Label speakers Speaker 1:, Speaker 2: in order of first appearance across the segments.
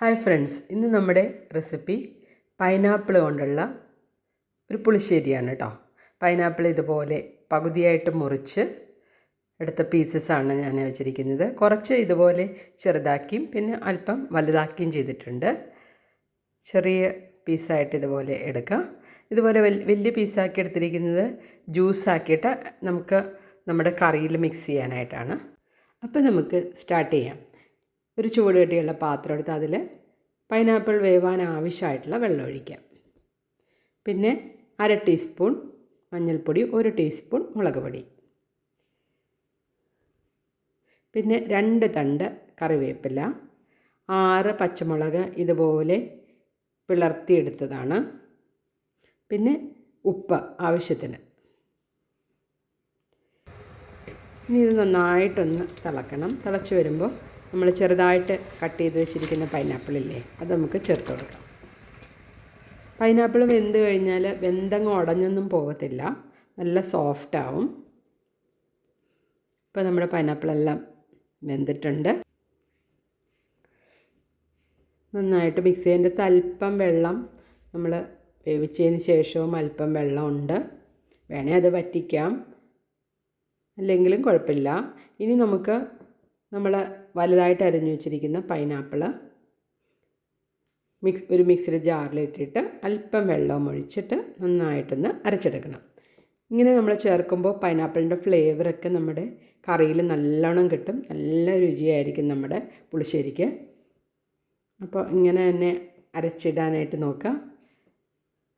Speaker 1: Hi friends ഇന്ന് നമ്മുടെ recipe pineapple കൊണ്ടുള്ള ഒരു പുളിശ്ശേരിയാണ് കേട്ടോ പൈനാപ്പിൾ ഇതുപോലെ പകുതിയായിട്ട് മുറിച്ച് എടുത്ത പീസസാണ് ഞാൻ വെച്ചിരിക്കുന്നത്. കുറച്ച് ഇതുപോലെ ചെറുതാക്കിയും പിന്നെ അല്പം വലുതാക്കിയും ചെയ്തിട്ടുണ്ട്. ചെറിയ പീസായിട്ട് ഇതുപോലെ എടുക്കാം. ഇതുപോലെ വലിയ പീസാക്കി എടുത്തിരിക്കുന്നത് ജ്യൂസാക്കിയിട്ട് നമുക്ക് നമ്മുടെ കറിയിൽ മിക്സ് ചെയ്യാനായിട്ടാണ്. അപ്പോൾ നമുക്ക് സ്റ്റാർട്ട് ചെയ്യാം. ഒരു ചൂട് കെട്ടിയുള്ള പാത്രം എടുത്ത് അതിൽ പൈനാപ്പിൾ വേവാൻ ആവശ്യമായിട്ടുള്ള വെള്ളം ഒഴിക്കാം. പിന്നെ അര ടീസ്പൂൺ മഞ്ഞൾപ്പൊടി ഒരു ടീസ്പൂൺ മുളക് പൊടി. പിന്നെ രണ്ട് തണ്ട് കറിവേപ്പില ആറ് പച്ചമുളക് ഇതുപോലെ പിളർത്തിയെടുത്തതാണ്. പിന്നെ ഉപ്പ് ആവശ്യത്തിന്. ഇനി ഇത് നന്നായിട്ടൊന്ന് തിളക്കണം. തിളച്ച് വരുമ്പോൾ നമ്മൾ ചെറുതായിട്ട് കട്ട് ചെയ്ത് വെച്ചിരിക്കുന്ന പൈനാപ്പിളില്ലേ അത് നമുക്ക് ചേർത്ത് കൊടുക്കാം. പൈനാപ്പിൾ വെന്ത് കഴിഞ്ഞാൽ വെന്തങ്ങ് ഉടഞ്ഞൊന്നും പോകത്തില്ല നല്ല സോഫ്റ്റ് ആവും. ഇപ്പോൾ നമ്മുടെ പൈനാപ്പിളെല്ലാം വെന്തിട്ടുണ്ട്. നന്നായിട്ട് മിക്സ് ചെയ്യേണ്ടത് അല്പം വെള്ളം നമ്മൾ വേവിച്ചതിന് ശേഷവും അല്പം വെള്ളമുണ്ട് വേണേൽ അത് വറ്റിക്കാം. അല്ലെങ്കിലും കുഴപ്പമില്ല. ഇനി നമുക്ക് നമ്മൾ വലുതായിട്ട് അരിഞ്ഞു വെച്ചിരിക്കുന്ന പൈനാപ്പിൾ മിക്സ് ഒരു മിക്സിയുടെ ജാറിലിട്ടിട്ട് അല്പം വെള്ളം ഒഴിച്ചിട്ട് നന്നായിട്ടൊന്ന് അരച്ചെടുക്കണം. ഇങ്ങനെ നമ്മൾ ചേർക്കുമ്പോൾ പൈനാപ്പിളിന്റെ ഫ്ലേവറൊക്കെ നമ്മുടെ കറിയിൽ നല്ലോണം കിട്ടും. നല്ല രുചിയായിരിക്കും നമ്മുടെ പുളിശ്ശേരിക്ക്. അപ്പോൾ ഇങ്ങനെ തന്നെ അരച്ചിടാനായിട്ട് നോക്കാം.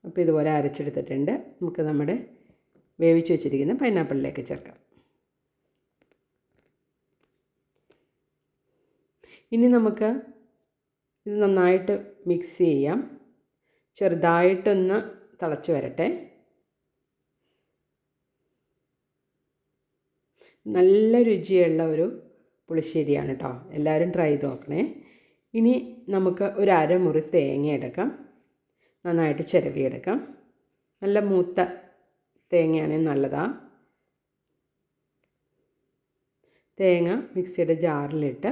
Speaker 1: അപ്പോൾ ഇതുപോലെ അരച്ചെടുത്തിട്ടുണ്ട്. നമുക്ക് നമ്മുടെ വേവിച്ച് വെച്ചിരിക്കുന്ന പൈനാപ്പിളിലേക്ക് ചേർക്കാം. ഇനി നമുക്ക് ഇത് നന്നായിട്ട് മിക്സ് ചെയ്യാം. ചെറുതായിട്ടൊന്ന് തിളച്ച് വരട്ടെ. നല്ല രുചിയുള്ള ഒരു പുളിശ്ശേരിയാണ് കേട്ടോ എല്ലാവരും ട്രൈ ചെയ്ത് നോക്കണേ. ഇനി നമുക്ക് ഒരു അരമുറി തേങ്ങ എടുക്കാം. നന്നായിട്ട് ചിരവിയെടുക്കാം. നല്ല മൂത്ത തേങ്ങയാണെങ്കിൽ നല്ലതാണ് തേങ്ങ മിക്സിയുടെ ജാറിലിട്ട്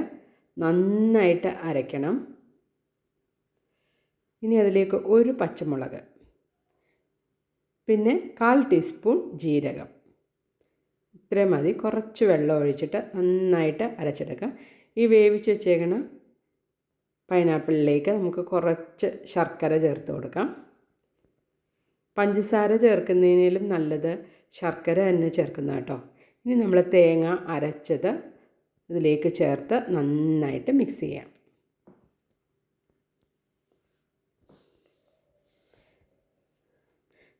Speaker 1: നന്നായിട്ട് അരയ്ക്കണം. ഇനി അതിലേക്ക് ഒരു പച്ചമുളക് പിന്നെ കാൽ ടീസ്പൂൺ ജീരകം. ഇത്രയും മതി. കുറച്ച് വെള്ളം ഒഴിച്ചിട്ട് നന്നായിട്ട് അരച്ചെടുക്കാം. ഈ വേവിച്ച് വെച്ചേക്കണ പൈനാപ്പിളിലേക്ക് നമുക്ക് കുറച്ച് ശർക്കര ചേർത്ത് കൊടുക്കാം. പഞ്ചസാര ചേർക്കുന്നതിനേലും നല്ലത് ശർക്കര തന്നെ ചേർക്കുന്ന കേട്ടോ. ഇനി നമ്മൾ തേങ്ങ അരച്ചത് ഇതിലേക്ക് ചേർത്ത് നന്നായിട്ട് മിക്സ് ചെയ്യാം.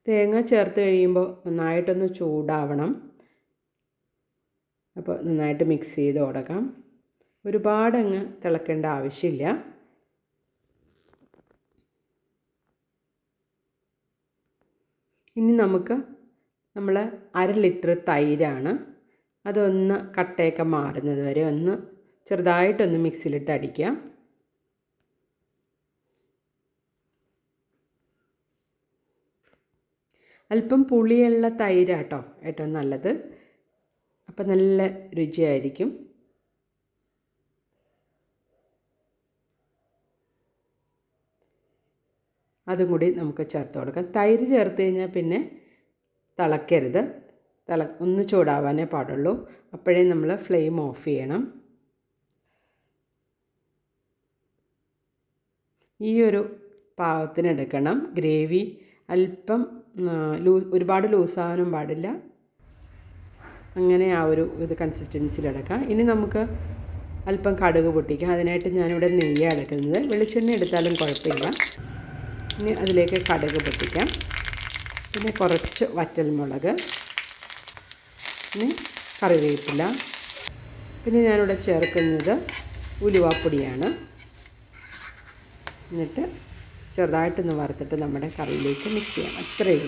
Speaker 1: തേങ്ങ ചേർത്ത് കഴിയുമ്പോൾ നന്നായിട്ടൊന്ന് ചൂടാവണം. അപ്പോൾ നന്നായിട്ട് മിക്സ് ചെയ്ത് കൊടുക്കാം. ഒരുപാടങ്ങ് തിളക്കേണ്ട ആവശ്യമില്ല. ഇനി നമുക്ക് നമ്മൾ അര ലിറ്റർ തൈരാണ് അതൊന്ന് കട്ടയൊക്കെ മാറുന്നത് വരെ ഒന്ന് ചെറുതായിട്ടൊന്ന് മിക്സിയിലിട്ട് അടിക്കാം അല്പം പുളിയുള്ള തൈരാട്ടോ ഏറ്റവും നല്ലത്. അപ്പം നല്ല രുചിയായിരിക്കും. അതും കൂടി നമുക്ക് ചേർത്ത് കൊടുക്കാം. തൈര് ചേർത്ത് കഴിഞ്ഞാൽ പിന്നെ തിളക്കരുത്. തിള ഒന്ന് ചൂടാവാനേ പാടുള്ളൂ. അപ്പോഴേ നമ്മൾ ഫ്ലെയിം ഓഫ് ചെയ്യണം. ഈ ഒരു പാകത്തിനെടുക്കണം ഗ്രേവി അല്പം ലൂസ് ഒരുപാട് ലൂസാവാനും പാടില്ല. അങ്ങനെ ആ ഒരു ഇത് കൺസിസ്റ്റൻസിയിലെടുക്കാം ഇനി നമുക്ക് അല്പം കടുക് പൊട്ടിക്കാം. അതിനായിട്ട് ഞാനിവിടെ നെയ്യാണ് എടുക്കുന്നത് വെളിച്ചെണ്ണ എടുത്താലും കുഴപ്പമില്ല. ഇനി അതിലേക്ക് കടുക് പൊട്ടിക്കാം. പിന്നെ കുറച്ച് വറ്റൽമുളക്. പിന്നെ കറിവേപ്പില. പിന്നെ ഞാനിവിടെ ചേർക്കുന്നത് ഉലുവാപ്പൊടിയാണ്. എന്നിട്ട് ചെറുതായിട്ടൊന്ന് വറുത്തിട്ട് നമ്മുടെ കറിയിലേക്ക് മിക്സ് ചെയ്യാം. അത്രയേ